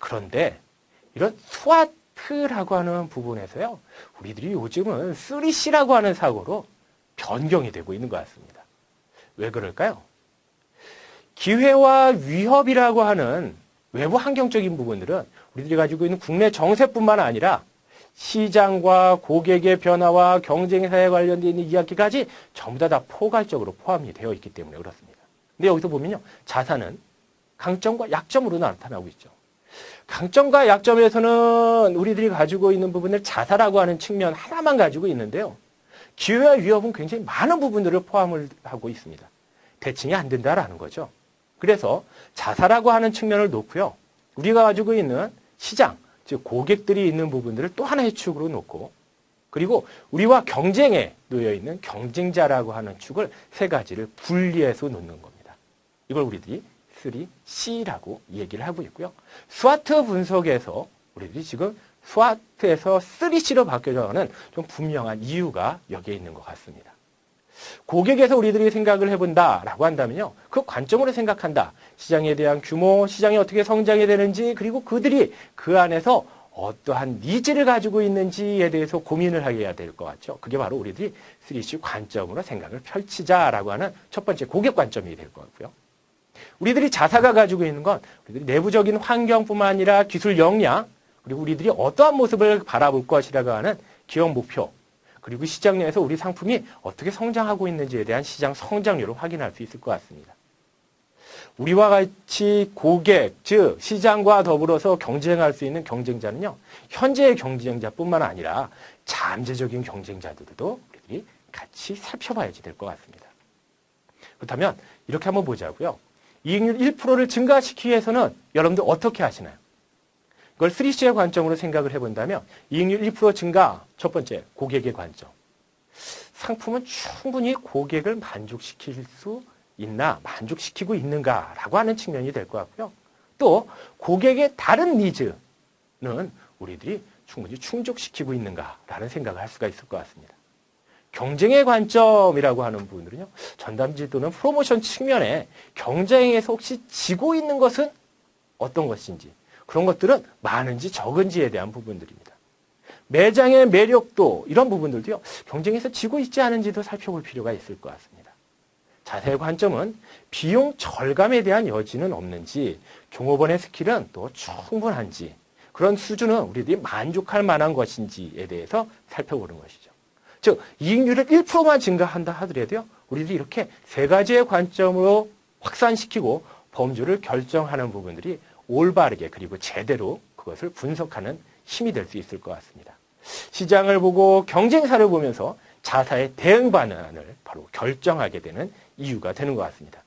그런데 이런 스와트라고 하는 부분에서요. 우리들이 요즘은 3C라고 하는 사고로 변경이 되고 있는 것 같습니다. 왜 그럴까요? 기회와 위협이라고 하는 외부 환경적인 부분들은 우리들이 가지고 있는 국내 정세뿐만 아니라 시장과 고객의 변화와 경쟁사에 관련된 이야기까지 전부 다, 다 포괄적으로 포함이 되어 있기 때문에 그렇습니다. 근데 여기서 보면요. 자산은 강점과 약점으로 나타나고 있죠. 강점과 약점에서는 우리들이 가지고 있는 부분을 자사라고 하는 측면 하나만 가지고 있는데요. 기회와 위협은 굉장히 많은 부분들을 포함을 하고 있습니다. 대칭이 안 된다라는 거죠. 그래서 자사라고 하는 측면을 놓고요. 우리가 가지고 있는 시장, 즉 고객들이 있는 부분들을 또 하나의 축으로 놓고 그리고 우리와 경쟁에 놓여 있는 경쟁자라고 하는 축을 세 가지를 분리해서 놓는 겁니다. 이걸 우리들이 3C라고 얘기를 하고 있고요. 스와트 분석에서 우리들이 지금 스와트에서 3C로 바뀌어가는 좀 분명한 이유가 여기에 있는 것 같습니다. 고객에서 우리들이 생각을 해본다라고 한다면요. 그 관점으로 생각한다. 시장에 대한 규모, 시장이 어떻게 성장이 되는지, 그리고 그들이 그 안에서 어떠한 니즈를 가지고 있는지에 대해서 고민을 하게 해야 될 것 같죠. 그게 바로 우리들이 3C 관점으로 생각을 펼치자라고 하는 첫 번째 고객 관점이 될 거고요. 우리들이 자사가 가지고 있는 건 우리들이 내부적인 환경뿐만 아니라 기술 역량, 그리고 우리들이 어떠한 모습을 바라볼 것이라고 하는 기업 목표, 그리고 시장 내에서 우리 상품이 어떻게 성장하고 있는지에 대한 시장 성장률을 확인할 수 있을 것 같습니다. 우리와 같이 고객, 즉 시장과 더불어서 경쟁할 수 있는 경쟁자는요. 현재의 경쟁자뿐만 아니라 잠재적인 경쟁자들도 우리들이 같이 살펴봐야지 될 것 같습니다. 그렇다면 이렇게 한번 보자고요. 이익률 1%를 증가시키기 위해서는 여러분들 어떻게 하시나요? 그걸 3C의 관점으로 생각을 해본다면 이익률 1% 증가 첫 번째 고객의 관점. 상품은 충분히 고객을 만족시킬 수 있나 만족시키고 있는가라고 하는 측면이 될 것 같고요. 또 고객의 다른 니즈는 우리들이 충분히 충족시키고 있는가라는 생각을 할 수가 있을 것 같습니다. 경쟁의 관점이라고 하는 부분들은요. 전담지 또는 프로모션 측면에 경쟁에서 혹시 지고 있는 것은 어떤 것인지 그런 것들은 많은지 적은지에 대한 부분들입니다. 매장의 매력도 이런 부분들도요. 경쟁에서 지고 있지 않은지도 살펴볼 필요가 있을 것 같습니다. 자세의 관점은 비용 절감에 대한 여지는 없는지 종업원의 스킬은 또 충분한지 그런 수준은 우리들이 만족할 만한 것인지에 대해서 살펴보는 것이죠. 즉 이익률을 1%만 증가한다 하더라도요. 우리들이 이렇게 세 가지의 관점으로 확산시키고 범주를 결정하는 부분들이 올바르게 그리고 제대로 그것을 분석하는 힘이 될 수 있을 것 같습니다. 시장을 보고 경쟁사를 보면서 자사의 대응 반응을 바로 결정하게 되는 이유가 되는 것 같습니다.